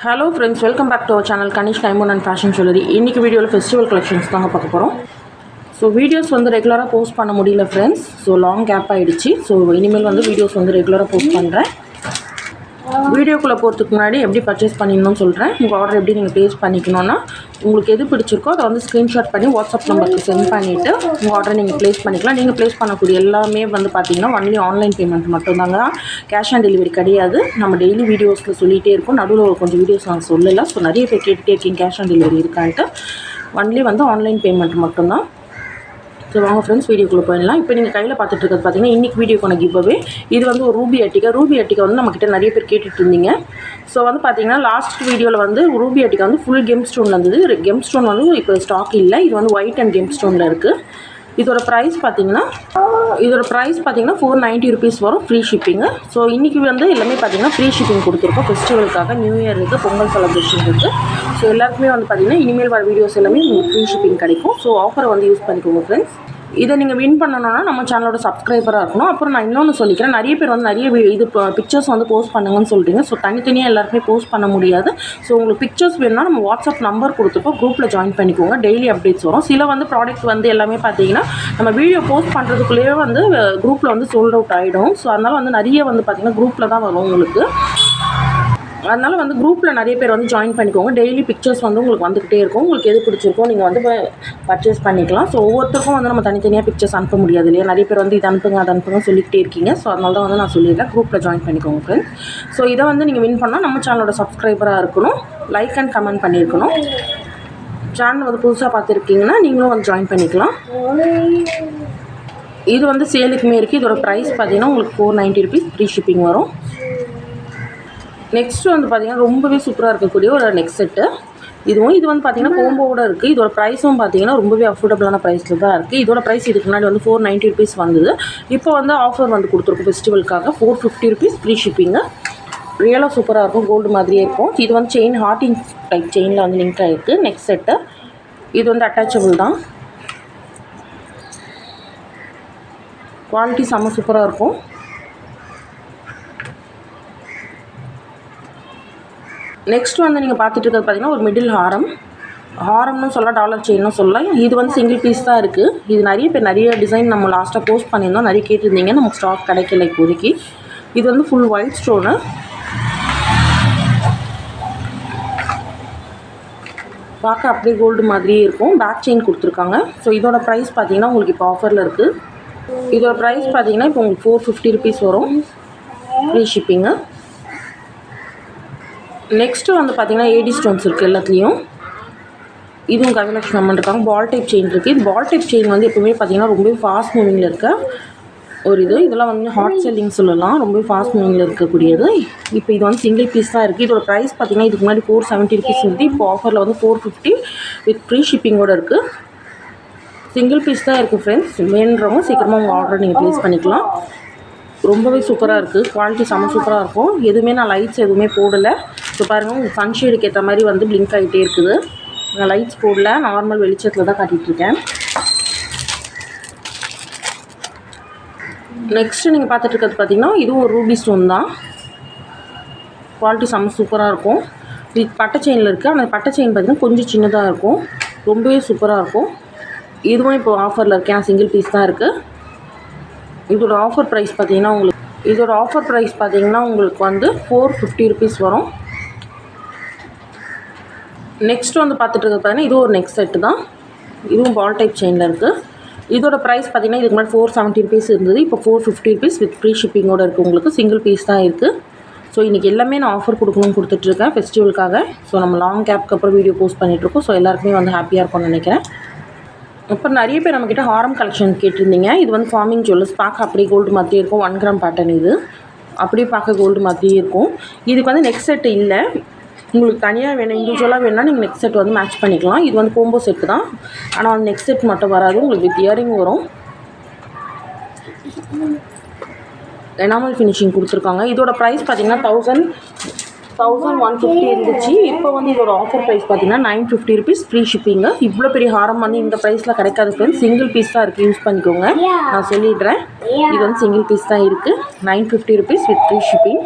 Hello friends welcome back to our channel Kanish diamond and fashion jewellery இன்றைக்கி வீடியோவில் festival collections தாங்க பார்க்க போகிறோம் ஸோ வீடியோஸ் வந்து ரெகுலராக போஸ்ட் பண்ண முடியல ஃப்ரெண்ட்ஸ் ஸோ லாங் கேப் ஆகிடுச்சு ஸோ இனிமேல் வந்து வீடியோஸ் வந்து ரெகுலராக போஸ்ட் பண்ணுறேன் வீடியோக்குள்ளே போகிறதுக்கு முன்னாடி எப்படி பர்ச்சேஸ் பண்ணிடணும்னு சொல்கிறேன் உங்கள் ஆர்டர் எப்படி நீங்கள் ப்ளேஸ் பண்ணிக்கணும்னா உங்களுக்கு எது பிடிச்சிருக்கோ அதை வந்து ஸ்க்ரீன்ஷாட் பண்ணி வாட்ஸ்அப் நம்பருக்கு சென்ட் பண்ணிவிட்டு உங்கள் ஆர்டரை நீங்கள் ப்ளேஸ் பண்ணிக்கலாம். நீங்கள் ப்ளேஸ் பண்ணக்கூடிய எல்லாமே வந்து பார்த்தீங்கன்னா ஒன்லி ஆன்லைன் பேமெண்ட் மட்டும்தாங்க. கேஷ் ஆன் டெலிவரி கிடையாது. நம்ம டெய்லி வீடியோஸில் சொல்லிகிட்டே இருக்கோம். நடுவில் ஒரு கொஞ்சம் வீடியோஸ் நான் சொல்லலை. ஸோ நிறைய பேர் கேட்டுகிட்டே இருக்கீங்க கேஷ் ஆன் டெலிவரி இருக்கான்ட்டு. ஒன்லி வந்து ஆன்லைன் பேமெண்ட் மட்டும்தான். ஸோ வாங்க ஃப்ரெண்ட்ஸ் வீடியோக்குள்ளே போயிடலாம். இப்போ நீங்கள் கையில் பார்த்துட்டு இருக்கிறது பார்த்தீங்கன்னா இன்றைக்கி வீடியோக்கான கிவ்வே இது வந்து ஒரு ரூபி அட்டிக்கா ரூபி அட்டிக்கா வந்து நம்மக்கிட்ட நிறைய பேர் கேட்டுட்டு இருந்தீங்க. ஸோ வந்து பார்த்தீங்கன்னா லாஸ்ட் வீடியோவில் வந்து ரூபி அட்டிக்கா வந்து ஃபுல் கெம் ஸ்டோனில் இருந்தது. கெம் ஸ்டோன் வந்து இப்போ ஸ்டாக் இல்லை. இது வந்து ஒயிட் அண்ட் கெம் ஸ்டோனில் இருக்குது இதோட ப்ரைஸ் பார்த்தீங்கன்னா இதோட ப்ரைஸ் பார்த்தீங்கன்னா ஃபோர் நைன்ட்டி ருபீஸ் வரும் ஃப்ரீ ஷிப்பிங்கு ஸோ இன்றைக்கி வந்து எல்லாமே பார்த்தீங்கன்னா ஃப்ரீ ஷிப்பிங் கொடுத்துருக்கோம். ஃபெஸ்டிவலுக்காக நியூ இயர் இருக்குது பொங்கல் செலிப்ரேஷன் இருக்குது ஸோ எல்லாருக்குமே வந்து பார்த்தீங்கன்னா இனிமேல் வர வீடியோஸ் எல்லாமே உங்களுக்கு ஃப்ரீ ஷிப்பிங் கிடைக்கும். ஸோ ஆஃபரை வந்து யூஸ் பண்ணிக்கோங்க ஃப்ரெண்ட்ஸ் இதை நீங்கள் வின் பண்ணணும்னா நம்ம சேனலோட சப்ஸ்கிரைபராக இருக்கணும். அப்புறம் நான் இன்னொன்று சொல்லிக்கிறேன். நிறைய பேர் வந்து நிறைய இது பிக்சர்ஸ் வந்து போஸ்ட் பண்ணுங்கன்னு சொல்கிறீங்க ஸோ தனித்தனியாக எல்லாருக்குமே போஸ்ட் பண்ண முடியாது. ஸோ உங்களுக்கு பிக்சர்ஸ் வேணும்னா நம்ம வாட்ஸ்அப் நம்பர் கொடுத்துப்போம் குரூப்பில் ஜாயின் பண்ணிக்கோங்க. டெய்லி அப்டேட்ஸ் வரும். சில வந்து ப்ராடக்ட் வந்து எல்லாமே பார்த்தீங்கன்னா நம்ம வீடியோ போஸ்ட் பண்ணுறதுக்குள்ளேயே வந்து குரூப்பில் வந்து சோல்ட் அவுட் ஆகிடும் ஸோ அதனால் வந்து நிறைய வந்து பார்த்திங்கன்னா குரூப்பில் தான் வரும் உங்களுக்கு. அதனால் வந்து குரூப்பில் நிறைய பேர் வந்து ஜாயின் பண்ணிக்கோங்க. டெய்லி பிக்சர்ஸ் வந்து உங்களுக்கு வந்துக்கிட்டே இருக்கும். உங்களுக்கு எது பிடிச்சிருக்கோ நீங்கள் வந்து பர்ச்சேஸ் பண்ணிக்கலாம். ஸோ ஒவ்வொருத்தருக்கும் வந்து நம்ம தனித்தனியாக பிக்சர்ஸ் அனுப்ப முடியாது இல்லையா? நிறைய பேர் வந்து இது அனுப்புங்க அதை அனுப்புங்க சொல்லிக்கிட்டே இருக்கீங்க. ஸோ அதனால தான் வந்து நான் சொல்லியிருக்கேன். குரூப்பில் ஜாயின் பண்ணிக்கோங்க ஃப்ரெண்ட்ஸ் ஸோ இதை வந்து நீங்கள் வின் பண்ணால் நம்ம சேனலோட சப்ஸ்கிரைபராக இருக்கணும். லைக் அண்ட் கமெண்ட் பண்ணியிருக்கணும். சேனல் வந்து புதுசாக பார்த்துருக்கீங்கன்னா நீங்களும் வந்து ஜாயின் பண்ணிக்கலாம். இது வந்து சேலுக்குமே இருக்குது இதோட ப்ரைஸ் பார்த்தீங்கன்னா உங்களுக்கு four ninety rupees free shipping வரும். நெக்ஸ்ட் வந்து பார்த்தீங்கன்னா ரொம்பவே சூப்பராக இருக்கக்கூடிய ஒரு நெக்ஸ்ட் செட்டு இதுவும் இது வந்து பார்த்தீங்கன்னா கோம்போவோட இருக்குது இதோட ப்ரைஸும் பார்த்தீங்கன்னா ரொம்பவே அஃபோர்டபுளான ப்ரைஸில் தான் இருக்குது இதோட ப்ரைஸ் இதுக்கு முன்னாடி வந்து ஃபோர் நைன்ட்டி ருபீஸ் வந்தது. இப்போ வந்து ஆஃபர் வந்து கொடுத்துருக்கோம் ஃபெஸ்டிவலுக்காக four fifty rupees free shipping ரியலாக சூப்பராக இருக்கும். கோல்டு மாதிரியே இருக்கும். இது வந்து செயின் ஹார்டிங் டைப் செயினில் வந்து லிங்க் ஆகிருக்கு நெக்ஸ்ட் செட்டு இது வந்து அட்டாச்சபிள் தான். குவாலிட்டி செம்ம சூப்பராக இருக்கும். நெக்ஸ்ட் வந்து நீங்கள் பார்த்துட்டு இருக்கிறது பார்த்தீங்கன்னா ஒரு மிடில் ஹாரம் ஹாரம்னு சொல்லலாம் டாலர் செயின்னு சொல்லலாம் இது வந்து சிங்கிள் பீஸ் தான் இருக்குது இது நிறைய பேர் நிறைய டிசைன் நம்ம லாஸ்ட்டாக போஸ்ட் பண்ணியிருந்தோம். நிறைய கேட்டிருந்தீங்க. நமக்கு ஸ்டாக் கிடைக்கல இப்போதைக்கு. இது வந்து ஃபுல் ஒயிட் ஸ்டோனு பார்க்க அப்படியே கோல்டு மாதிரியே இருக்கும். பேக் செயின் கொடுத்துருக்காங்க. ஸோ இதோட ப்ரைஸ் பார்த்தீங்கன்னா உங்களுக்கு இப்போ ஆஃபரில் இருக்குது இதோட ப்ரைஸ் பார்த்தீங்கன்னா இப்போ உங்களுக்கு ஃபோர் ஃபிஃப்டி ருபீஸ் வரும். ஃப்ரீ ஷிப்பிங்கு நெக்ஸ்ட்டு வந்து பார்த்திங்கன்னா ஏடி ஸ்டோன்ஸ் இருக்குது எல்லாத்துலேயும். இதுவும் கஜலட்சுமி அம்மன் இருக்காங்க. பால் டைப் செயின் இருக்குது இது பால் டைப் செயின் வந்து எப்பவுமே பார்த்திங்கன்னா ரொம்பவே ஃபாஸ்ட் மூவிங்கில் இருக்க ஒரு இது. இதெல்லாம் வந்து ஹாட் செல்லிங் சொல்லலாம். ரொம்ப ஃபாஸ்ட் மூவிங்கில் இருக்கக்கூடியது. இப்போ இது வந்து சிங்கிள் பீஸ் தான் இருக்குது இதோட ப்ரைஸ் பார்த்தீங்கன்னா இதுக்கு முன்னாடி ஃபோர் செவன்ட்டி ருபீஸ் வந்து இப்போ ஆஃபரில் வந்து ஃபோர் ஃபிஃப்டி வித் ஃப்ரீ ஷிப்பிங்கோடு இருக்குது சிங்கிள் பீஸ் தான் இருக்குது ஃப்ரெண்ட்ஸ் வேணுறவங்க சீக்கிரமாக உங்கள் ஆர்டர் நீங்கள் ப்ளேஸ் பண்ணிக்கலாம். ரொம்பவே சூப்பராக இருக்குது குவாலிட்டி செம்ம சூப்பராக இருக்கும். எதுவுமே நான் லைட்ஸ் எதுவுமே போடலை. ஸோ பாருங்கள் உங்களுக்கு சன்ஷேடுக்கு ஏற்ற மாதிரி வந்து பிளிங்க் ஆகிட்டே இருக்குது. நான் லைட்ஸ் போடல. நார்மல் வெளிச்சத்தில் தான் காட்டிகிட்ருக்கேன் நெக்ஸ்ட்டு நீங்கள் பார்த்துட்டு இருக்கிறது பார்த்தீங்கன்னா இதுவும் ஒரு ரூபி ஸ்டோன் தான். குவாலிட்டி செம்ம சூப்பராக இருக்கும். இது பட்டை செயினில் இருக்குது ஆனால் பட்டை செயின் பார்த்தீங்கன்னா கொஞ்சம் சின்னதாக இருக்கும். ரொம்பவே சூப்பராக இருக்கும். இதுவும் இப்போ ஆஃபரில் இருக்கேன். ஏன்னா சிங்கிள் பீஸ் தான் இருக்குது இதோட ஆஃபர் ப்ரைஸ் பார்த்தீங்கன்னா உங்களுக்கு இதோட ஆஃபர் ப்ரைஸ் பார்த்தீங்கன்னா உங்களுக்கு வந்து ஃபோர் ஃபிஃப்டி ருபீஸ் வரும். நெக்ஸ்ட் வந்து பார்த்துட்டு இருக்கிறது பார்த்தீங்கன்னா இது ஒரு நெக்ஸ்ட் செட்டு தான். இதுவும் பால் டைப் செயினில் இருக்குது இதோட ப்ரைஸ் பார்த்தீங்கன்னா இதுக்கு முன்னாடி ஃபோர் செவன்ட்டி ருபீஸ் இருந்தது இப்போ four fifty rupees with free ஷிப்பிங்கோட இருக்குது உங்களுக்கு சிங்கிள் பீஸ் தான் இருக்குது ஸோ இன்றைக்கி எல்லாமே நான் ஆஃபர் கொடுக்கணும்னு கொடுத்துட்ருக்கேன் ஃபெஸ்டிவலுக்காக ஸோ நம்ம லாங் கேப்க்கு அப்புறம் வீடியோ போஸ்ட் பண்ணிகிட்ருக்கோம் ஸோ எல்லாருக்குமே வந்து ஹாப்பியாக இருக்கும்னு நினைக்கிறேன். இப்போ நிறைய பேர் நம்மக்கிட்ட ஹாரம் கலெக்ஷன் கேட்டிருந்தீங்க. இது வந்து ஃபார்மிங் ஜுவல்லர்ஸ் பார்க்க அப்படியே கோல்டு மாதிரியே இருக்கும். ஒன் கிராம் பேட்டர்ன் இது. அப்படியே பார்க்க கோல்டு மாதிரியே இருக்கும். இதுக்கு வந்து நெக்ஸ்ட் செட் இல்லை. உங்களுக்கு தனியாக வேணும் இண்டிவிஜுவலாக வேணும்னா நீங்கள் நெக்ஸ்ட் செட் வந்து மேட்ச் பண்ணிக்கலாம். இது வந்து கோம்போ செட்டு தான். ஆனால் வந்து நெக்ஸ்ட் செட் மட்டும் வராது. உங்களுக்கு வித் இயரிங் வரும். எனாமல் ஃபினிஷிங் கொடுத்துருக்காங்க. இதோட ப்ரைஸ் பார்த்தீங்கன்னா தௌசண்ட் தௌசண்ட் ஒன் ஃபிஃப்டி இருந்துச்சு. இப்போ வந்து இதோட ஆஃபர் ப்ரைஸ் பார்த்தீங்கன்னா nine fifty rupees free shipping இவ்வளோ பெரிய ஹாரம் வந்து இந்த ப்ரைஸில் கிடைக்காது ஃப்ரெண்ட்ஸ் சிங்கிள் பீஸ் தான் இருக்குது யூஸ் பண்ணிக்கோங்க. நான் சொல்லிடுறேன். இது வந்து சிங்கிள் பீஸ் தான் இருக்குது nine fifty rupees with free shipping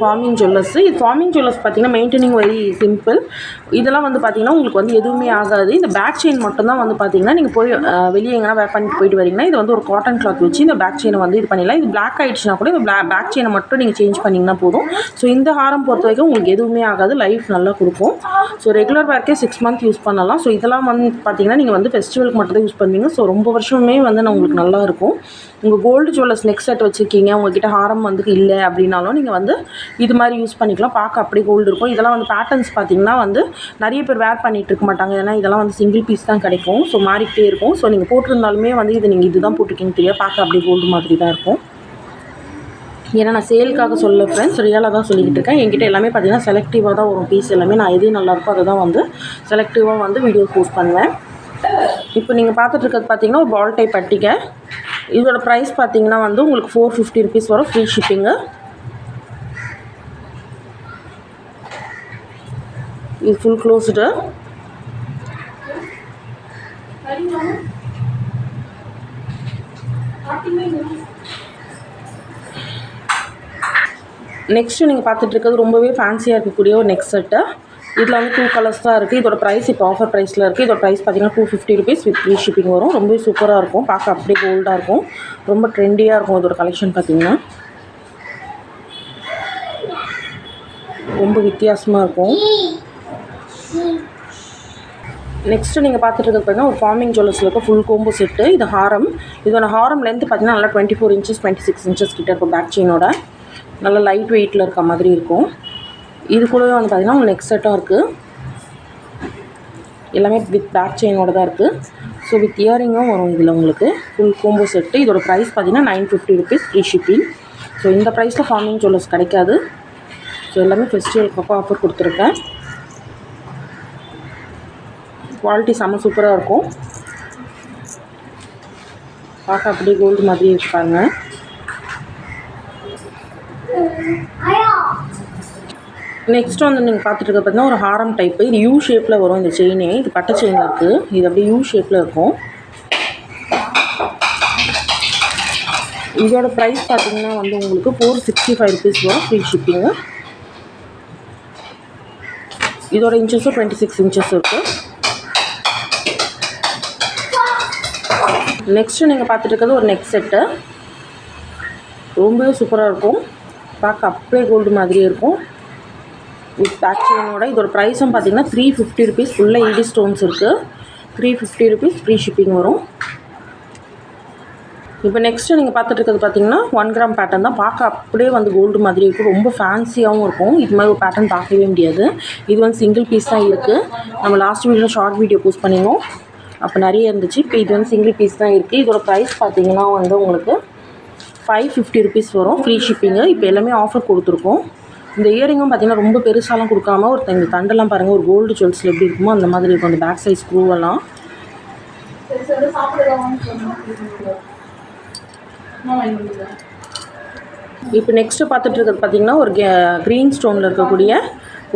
forming jewellers இது ஃபார்மிங் ஜுவல்லர்ஸ் பார்த்தீங்கன்னா மெயின்டைனிங் வெரி சிம்பிள் இதெல்லாம் வந்து பார்த்தீங்கன்னா உங்களுக்கு வந்து எதுவுமே ஆகாது. இந்த பேக் செயின் மட்டும்தான் வந்து பார்த்திங்கன்னா நீங்கள் போய் வெளியே எங்கன்னா வேர் பண்ணிட்டு போயிட்டு வரீங்கன்னா இது வந்து ஒரு காட்டன் கிளாத் வச்சு இந்த பேக் செயினை வந்து இது பண்ணிடலாம். இது பிளாக் ஆயிடுச்சுன்னா கூட இந்த பேக் செயினை மட்டும் நீங்கள் சேஞ்ச் பண்ணிங்கன்னா போதும். ஸோ இந்த ஹாரம் பொறுத்த வரைக்கும் உங்களுக்கு எதுவுமே ஆகாது. லைஃப் நல்லா கொடுக்கும். ஸோ ரெகுலர் வேர்க்கே சிக்ஸ் மந்த் யூஸ் பண்ணலாம். ஸோ இதெல்லாம் வந்து பார்த்தீங்கன்னா நீங்கள் வந்து ஃபெஸ்டிவலுக்கு மட்டும் தான் யூஸ் பண்ணுவீங்க. ஸோ ரொம்ப வருஷமே வந்து நான் உங்களுக்கு நல்லா இருக்கும். உங்கள் கோல்டு ஜுவல்லர்ஸ் நெக் செட் வச்சுருக்கீங்க. உங்ககிட்ட ஹாரம் வந்து இல்லை அப்படின்னாலும் நீங்கள் வந்து இது மாதிரி யூஸ் பண்ணிக்கலாம். பார்க்க அப்படி கோல்டு இருக்கும். இதெல்லாம் வந்து பேட்டர்ன்ஸ் பார்த்தீங்கன்னா வந்து நிறைய பேர் வேர் பண்ணிகிட்டு இருக்க மாட்டாங்க. ஏன்னா இதெல்லாம் வந்து சிங்கிள் பீஸ் தான் கிடைக்கும். ஸோ மாறிக்கிட்டே இருக்கும். ஸோ நீங்கள் போட்டிருந்தாலுமே வந்து இது நீங்கள் இதுதான் போட்டிருக்கீங்க தெரியாது. பார்க்க அப்படி கோல்டு மாதிரி தான் இருக்கும். ஏன்னா நான் சேலுக்காக சொல்ல ஃப்ரெண்ட்ஸ் ரியலாக தான் சொல்லிக்கிட்டு இருக்கேன். என்கிட்ட எல்லாமே பார்த்தீங்கன்னா செலக்டிவாக தான் வரும் பீஸ் எல்லாமே. நான் எது நல்லாயிருக்கும் அதை தான் வந்து செலக்டிவாக வந்து வீடியோ போஸ்ட் பண்ணுவேன். இப்போ நீங்கள் பார்த்துட்டு இருக்கிறது பார்த்தீங்கன்னா ஒரு பால் டைப் பட்டிக்கை இதோட ப்ரைஸ் பார்த்தீங்கன்னா வந்து உங்களுக்கு ஃபோர் ஃபிஃப்டி ருபீஸ் வரும். ஃப்ரீ ஷிப்பிங்கு இது ஃபுல் க்ளோஸ்டு நெக்ஸ்ட்டு நீங்கள் பார்த்துட்ருக்கிறது ரொம்பவே ஃபேன்சியாக இருக்கக்கூடிய ஒரு நெக் செட்டு இதில் வந்து டூ கலர்ஸ் தான் இருக்குது இதோட ப்ரைஸ் இப்போ ஆஃபர் ப்ரைஸில் இருக்குது இதோட ப்ரைஸ் பார்த்தீங்கன்னா two fifty rupees with free shipping வரும். ரொம்பவே சூப்பராக இருக்கும். பார்க்க அப்படியே கோல்டாக இருக்கும். ரொம்ப ட்ரெண்டியாக இருக்கும் இதோட கலெக்ஷன் பார்த்தீங்கன்னா ரொம்ப வித்தியாசமாக இருக்கும். நெக்ஸ்ட்டு நீங்கள் பார்த்துட்டு இருக்கிறது பார்த்தீங்கன்னா ஒரு ஃபார்மிங் ஜுவல்லர்ஸில் இருக்க ஃபுல் கோம்போ செட்டு இது ஹாரம். இதோட ஹாரம் லென்த் பார்த்தீங்கன்னா நல்லா twenty four inches twenty six inches கிட்ட இருக்கும் பேக் செயினோட நல்லா லைட் வெயிட்டில் இருக்க மாதிரி இருக்கும். இது கூடவே வந்து பார்த்தீங்கன்னா உங்களுக்கு நெக்ஸ்ட் இருக்குது எல்லாமே வித் பேக் செயினோட தான் இருக்குது ஸோ வித் இயரிங்கும் வரும் இதில் உங்களுக்கு. ஃபுல் கோம்போ செட்டு இதோட ப்ரைஸ் பார்த்தீங்கன்னா nine fifty rupees free shipping so இந்த ப்ரைஸில் ஃபார்மிங் ஜுவல்லர்ஸ் கிடைக்காது. ஸோ எல்லாமே ஃபெஸ்டிவலுக்கு ஆஃபர் கொடுத்துருக்கேன். குவாலிட்டி செம்ம சூப்பராக இருக்கும். பார்க்க அப்படியே கோல்டு மாதிரி இருப்பாங்க நெக்ஸ்ட் வந்து நீங்கள் பார்த்துட்டு இருக்க பார்த்தீங்கன்னா ஒரு ஹாரம் டைப்பு இது யூ ஷேப்பில் வரும் இந்த செயினே இது பட்டை செயின் இருக்குது இது அப்படியே யூ ஷேப்பில் இருக்கும். இதோட ப்ரைஸ் பார்த்தீங்கன்னா வந்து உங்களுக்கு ஃபோர் சிக்ஸ்டி ஃபைவ் ருபீஸ் வரும் ஃப்ரீ ஷிப்பிங்கு இதோட இன்ச்சஸும் டுவெண்ட்டி சிக்ஸ் இன்ச்சஸ் இருக்குது நெக்ஸ்ட்டு நீங்கள் பார்த்துட்டு இருக்கிறது ஒரு நெக் செட்டு ரொம்பவே சூப்பராக இருக்கும். பார்க்க அப்படியே கோல்டு மாதிரியே இருக்கும். வித் பேக் இதோட ப்ரைஸும் பார்த்தீங்கன்னா த்ரீ ஃபிஃப்டி ருபீஸ் ஃபுல்லாக இடி ஸ்டோன்ஸ் இருக்குது three fifty rupees free shipping வரும். இப்போ நெக்ஸ்ட்டு நீங்கள் பார்த்துட்டு இருக்கிறது பார்த்தீங்கன்னா ஒன் கிராம் பேட்டர்ன் தான். பார்க்க அப்படியே வந்து கோல்டு மாதிரி இருக்கும். ரொம்ப ஃபேன்சியாகவும் இருக்கும். இது மாதிரி ஒரு பேட்டர்ன் பார்க்கவே முடியாது. இது வந்து சிங்கிள் பீஸ் தான் இருக்குது நம்ம லாஸ்ட் வீடியோவில் ஷார்ட் வீடியோ போஸ்ட் பண்ணியிருந்தோம் அப்போ நிறைய இருந்துச்சு. இப்போ இது வந்து சிங்கிள் பீஸ் தான் இருக்குது இதோட ப்ரைஸ் பார்த்தீங்கன்னா வந்து உங்களுக்கு ஃபைவ் ஃபிஃப்டி ருபீஸ் வரும். ஃப்ரீ ஷிப்பிங்கு இப்போ எல்லாமே ஆஃபர் கொடுத்துருக்கோம். இந்த இயரிங்கும் பார்த்தீங்கன்னா ரொம்ப பெருசாலாம் கொடுக்காம ஒரு இந்த தண்டெல்லாம் பாருங்கள் ஒரு கோல்டு ஜுவல்ஸில் எப்படி இருக்குமோ அந்த மாதிரி இருக்கும். அந்த பேக் சைஸ் ஸ்க்ரூவெல்லாம் இப்போ நெக்ஸ்ட்டு பார்த்துட்டு இருக்கிறது பார்த்தீங்கன்னா ஒரு க்ரீன் ஸ்டோனில் இருக்கக்கூடிய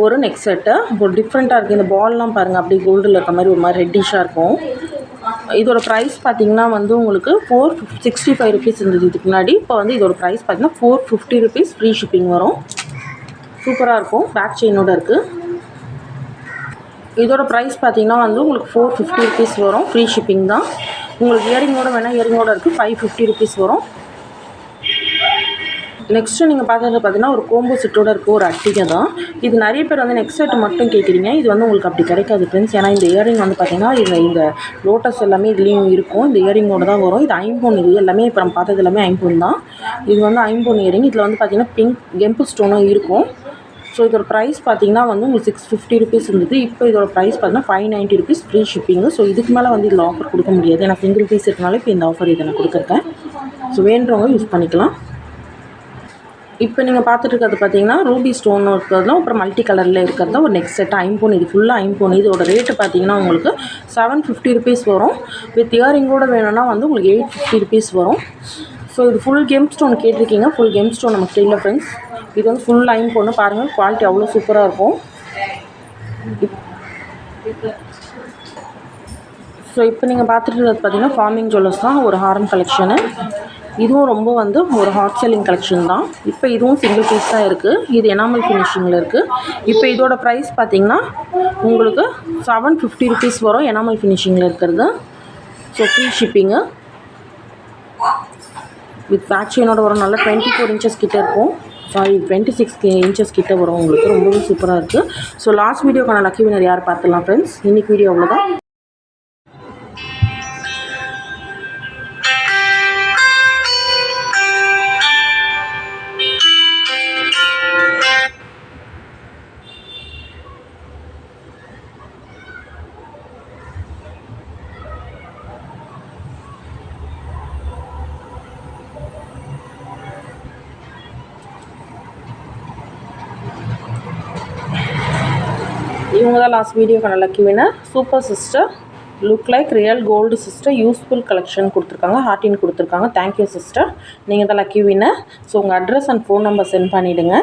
ஒரு நெக் செட்டு ஒரு டிஃப்ரெண்ட்டாக இருக்குது இந்த பால்லாம் பாருங்கள் அப்படியே கோல்டில் இருக்க மாதிரி ஒரு மாதிரி ரெட்டிஷாக இருக்கும். இதோட ப்ரைஸ் பார்த்தீங்கன்னா வந்து உங்களுக்கு ஃபோர் சிக்ஸ்டி ஃபைவ் ருபீஸ் இருந்தது. இதுக்கு முன்னாடி இப்போ வந்து இதோட ப்ரைஸ் பார்த்தீங்கன்னா four fifty rupees free shipping வரும். சூப்பராக இருக்கும். பேக் செயினோட இருக்குது இதோட ப்ரைஸ் பார்த்தீங்கன்னா வந்து உங்களுக்கு ஃபோர் ஃபிஃப்டி ருபீஸ் வரும். ஃப்ரீ ஷிப்பிங் தான். உங்களுக்கு இயரிங்கோட வேணால் இயரிங்கோட இருக்குது ஃபைவ் ஃபிஃப்டி ருபீஸ் வரும். நெக்ஸ்ட்டு நீங்கள் பார்க்குறது பார்த்தீங்கன்னா ஒரு கோம்போ செட்டோட இருக்க ஒரு அட்டிகை தான். இது நிறைய பேர் வந்து நெக்ஸ்ட் செட் மட்டும் கேட்குறீங்க இது வந்து உங்களுக்கு அப்படி கிடைக்காது ஃப்ரெண்ட்ஸ் ஏன்னா இந்த இயரிங் வந்து பார்த்தீங்கன்னா இந்த இந்த லோட்டஸ் எல்லாமே இதுலேயும் இருக்கும். இந்த இயரிங்கோட தான் வரும். இது ஐம்பொன் இது எல்லாமே இப்போ நம்ம பார்த்தது எல்லாமே ஐம்பொன் தான். இது வந்து ஐம்பொன் இயரிங் இதில் வந்து பார்த்தீங்கன்னா பிங்க் கெம்பு ஸ்டோனும் இருக்கும். ஸோ இதோட ப்ரைஸ் பார்த்தீங்கன்னா வந்து உங்களுக்கு சிக்ஸ் ஃபிஃப்டி ருபீஸ் இருந்தது. இப்போ இதோட ப்ரைஸ் பார்த்தீங்கன்னா five ninety rupees free shipping so இதுக்கு மேலே வந்து இதில் ஆஃபர் கொடுக்க முடியாது. ஏன்னா சிங்கிள் பீஸ் இருக்கனால இப்போ இந்த ஆஃபர் இதை நான் கொடுத்துருக்கேன் ஸோ வேண்டவங்க யூஸ் பண்ணிக்கலாம். இப்போ நீங்கள் பார்த்துட்டு இருக்கிறது பார்த்தீங்கன்னா ரூபி ஸ்டோன் இருக்கிறதுலாம் அப்புறம் மல்டி கலரில் இருக்கிறது ஒரு நெக்ஸ்ட் செட் ஐம்பொன் இது ஃபுல்லாக ஐம்பொன் இதோட ரேட்டு பார்த்தீங்கன்னா உங்களுக்கு செவன் ஃபிஃப்டி ருபீஸ் வரும். வித் இயரிங்கோடு வேணும்னா வந்து உங்களுக்கு எயிட் ஃபிஃப்டி ருபீஸ் வரும். ஸோ இது ஃபுல் கேம் ஸ்டோன் கேட்டிருக்கீங்க. ஃபுல் கேம் ஸ்டோன் நமக்கு இல்லை ஃப்ரெண்ட்ஸ் இது வந்து ஃபுல் ஐம் பொண்ணு பாருங்கள் குவாலிட்டி அவ்வளோ சூப்பராக இருக்கும். ஸோ இப்போ நீங்கள் பார்த்துட்டு பார்த்தீங்கன்னா ஃபார்மிங் ஜுவல்லர்ஸ் தான் ஒரு ஹாரன் கலெக்ஷனு இதுவும் ரொம்ப வந்து ஒரு ஹாட் செல்லிங் கலெக்ஷன் தான். இப்போ இதுவும் சிங்கிள் பீஸ் தான் இருக்குது இது எனாமல் ஃபினிஷிங்கில் இருக்குது இப்போ இதோட ப்ரைஸ் பார்த்திங்கன்னா உங்களுக்கு செவன் ஃபிஃப்டி ருபீஸ் வரும் எனாமல் ஃபினிஷிங்கில் இருக்கிறது. So free shipping with patch என்னோட வரும். நல்லா டுவெண்ட்டி ஃபோர் இன்ச்சஸ் கிட்டே இருக்கும். சாரி டுவெண்ட்டி சிக்ஸ் இன்ச்சஸ் கிட்டே வரும். உங்களுக்கு ரொம்பவே சூப்பராக இருக்குது ஸோ லாஸ்ட் வீடியோக்கான லக்கி வினர் யார் பார்த்துலாம் ஃப்ரெண்ட்ஸ் இன்றைக்கி வீடியோ அவ்வளோதான் இவங்க தான் லாஸ்ட் வீடியோக்கான lucky winner super sister look like real gold sister useful collection கொடுத்துருக்காங்க ஹார்டின் கொடுத்துருக்காங்க. தேங்க்யூ சிஸ்டர் நீங்கள் தான் லக்கி வினர் ஸோ உங்கள் address and phone number send பண்ணிவிடுங்க